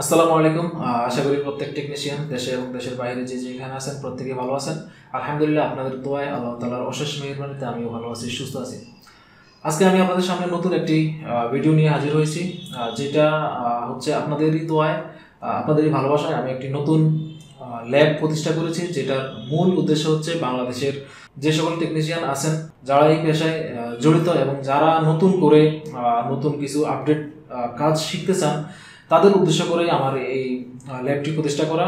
আসসালামু আলাইকুম। আশা করি প্রত্যেক টেকনিশিয়ান দেশে এবং দেশের বাইরে যে যেখানে আছেন প্রত্যেকে ভালো আছেন। আলহামদুলিল্লাহ আপনাদের দোয়ায় আল্লাহ তালার অশেষ মেহরবানিতে আমিও ভালো আছি, সুস্থ আছি। আজকে আমি আপনাদের সামনে নতুন একটি ভিডিও নিয়ে হাজির হয়েছি যেটা হচ্ছে আপনাদেরই দোয়ায় আপনাদেরই ভালোবাসায় আমি একটি নতুন ল্যাব প্রতিষ্ঠা করেছি, যেটার মূল উদ্দেশ্য হচ্ছে বাংলাদেশের যে সকল টেকনিশিয়ান আছেন, যারা এই পেশায় জড়িত এবং যারা নতুন করে নতুন কিছু আপডেট কাজ শিখতে চান তাদের উদ্দেশ্য করে আমার এই ল্যাবটি প্রতিষ্ঠা করা।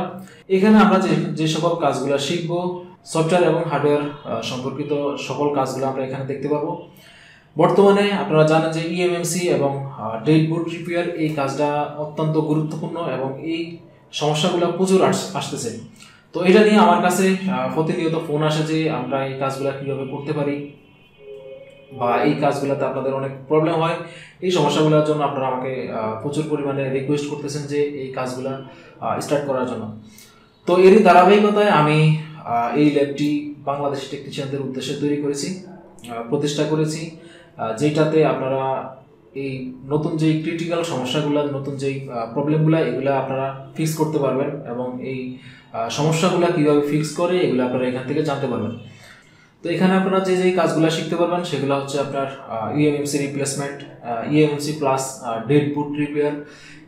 এখানে আমরা যে যে সকল কাজগুলো শিখব, সফটওয়্যার এবং হার্ডওয়্যার সম্পর্কিত সকল কাজগুলো আমরা এখানে দেখতে পারব। বর্তমানে আপনারা জানেন যে ইএমএমসি এবং ডেট বুট রিপেয়ার এই কাজটা অত্যন্ত গুরুত্বপূর্ণ এবং এই সমস্যাগুলো প্রচুর আস- আসতেছে। তো এটা নিয়ে আমার কাছে প্রতিনিয়ত ফোন আসে যে আমরা এই কাজগুলো কীভাবে করতে পারি। বা এই কাজগুলোতে আপনাদের অনেক প্রবলেম হয়। এই সমস্যাগুলোর জন্য আপনারা আমাকে প্রচুর পরিমাণে রিকোয়েস্ট করতেছেন যে এই কাজগুলো স্টার্ট করার জন্য। তো এরই ধারাবাহিকতায় আমি এই ল্যাবটি বাংলাদেশি টেকনিশিয়ানদের উদ্দেশ্যে তৈরি করেছি প্রতিষ্ঠা করেছি যেটাতে আপনারা এই নতুন যেই ক্রিটিক্যাল সমস্যাগুলো, নতুন যেই প্রবলেমগুলো এগুলো আপনারা ফিক্স করতে পারবেন এবং এই সমস্যাগুলো কীভাবে ফিক্স করে, এগুলো আপনারা এখান থেকে জানতে পারবেন। তো এখানে আপনারা যে যে কাজগুলো শিখতে পারবেন সেগুলো হচ্ছে আপনার eMMC replacement eMMC plus dead boot repair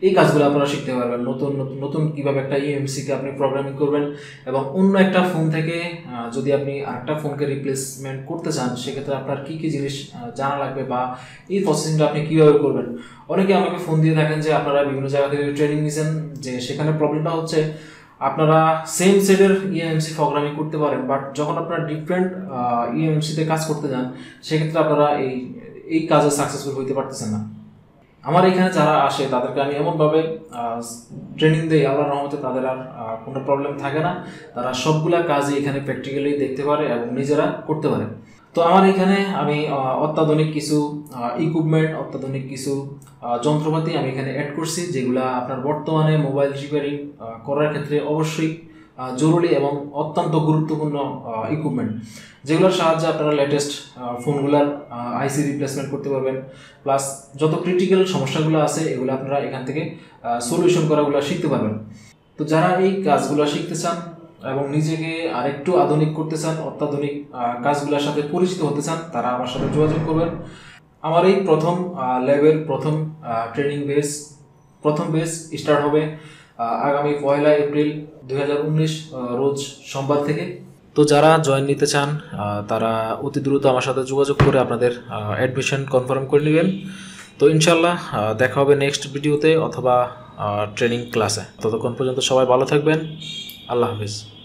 এই কাজগুলো আপনারা শিখতে পারবেন। নতুন নতুন নতুন কীভাবে একটা ইএমসিকে আপনি প্রোগ্রামিং করবেন এবং অন্য একটা ফোন থেকে যদি আপনি আরেকটা ফোনকে রিপ্লেসমেন্ট করতে চান, সেক্ষেত্রে আপনার কী কী জিনিস জানা লাগবে বা এই প্রসেসিংটা আপনি কীভাবে করবেন? অনেকে আমাকে ফোন দিয়ে থাকেন যে আপনারা বিভিন্ন জায়গা থেকে ট্রেনিং নিয়েছেন যে সেখানে প্রবলেমটা হচ্ছে আপনারা সেম সেটের ইএমসি প্রোগ্রামিং করতে পারেন বাট যখন আপনারা ডিফারেন্ট ইএমসিতে কাজ করতে যান, সেক্ষেত্রে আপনারা এই এই কাজে সাকসেসফুল হইতে পারতেছেন না। আমার এখানে যারা আসে, তাদেরকে আমি এমনভাবে ট্রেনিং দিই আল্লাহর রহমতে তাদের আর কোনো প্রবলেম থাকে না। তারা সবগুলা কাজই এখানে প্র্যাকটিক্যালি দেখতে পারে এবং নিজেরা করতে পারে। তো আমার এখানে আমি অত্যাধুনিক কিছু ইকুইপমেন্ট অত্যাধুনিক কিছু যন্ত্রপাতি আমি এখানে অ্যাড করছি, যেগুলা আপনার বর্তমানে মোবাইল রিপেয়ারিং করার ক্ষেত্রে অবশ্যই জরুরি এবং অত্যন্ত গুরুত্বপূর্ণ ইকুইপমেন্ট যেগুলোর সাহায্যে আপনারা লেটেস্ট ফোনগুলার আইসি রিপ্লেসমেন্ট করতে পারবেন। প্লাস যত ক্রিটিক্যাল সমস্যাগুলো আছে, এগুলো আপনারা এখান থেকে সলিউশন করাগুলো শিখতে পারবেন। তো যারা এই কাজগুলো শিখতে চান এবং নিজেকে আরেকটু আধুনিক করতে চান, অত্যাধুনিক কাজগুলোর সাথে পরিচিত হতে চান, তারা আমার সাথে যোগাযোগ করবেন। আমার এই প্রথম লেভেল প্রথম ট্রেনিং বেস প্রথম বেস স্টার্ট হবে আগামী পয়লা এপ্রিল দু হাজার উনিশ রোজ সোমবার থেকে। তো যারা জয়েন নিতে চান তারা অতি দ্রুত আমার সাথে যোগাযোগ করে আপনাদের অ্যাডমিশন কনফার্ম করে নেবেন। তো ইনশাল্লাহ দেখা হবে নেক্সট ভিডিওতে অথবা ট্রেনিং ক্লাসে ততক্ষণ পর্যন্ত সবাই ভালো থাকবেন। আল্লাহ হাফিজ।